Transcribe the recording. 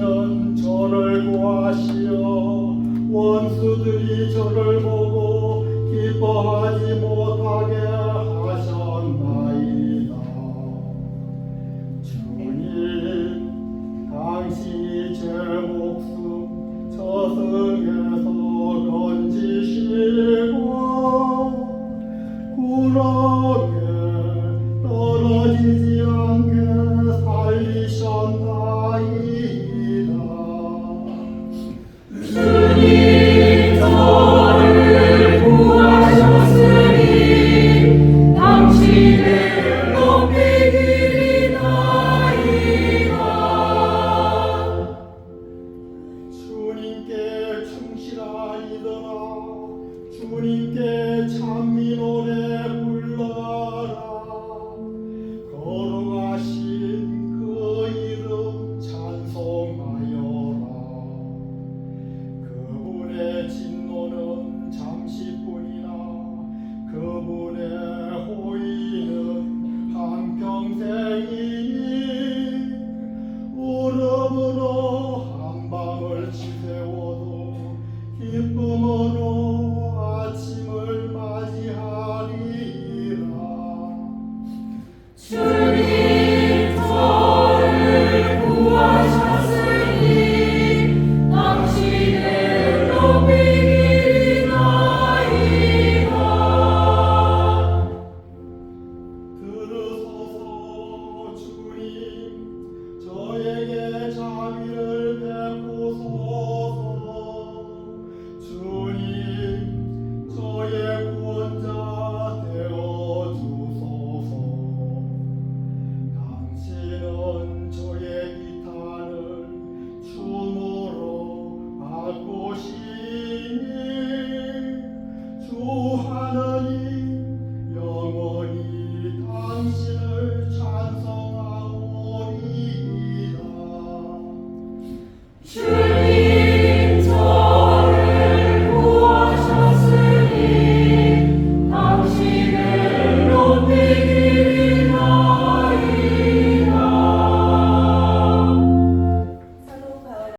하시면 저를 구하시어 원수들이 저를 보고 기뻐하지 못하게 하셨나이다. 주님, 당신이 제 목숨 저승에서 건지시고 구렁 주님께 충실하이더라. 주님께 찬미 노래 불러라. 걸어가신 그 이름 찬송하여라. 그분의 진노는 잠시뿐이나 그분의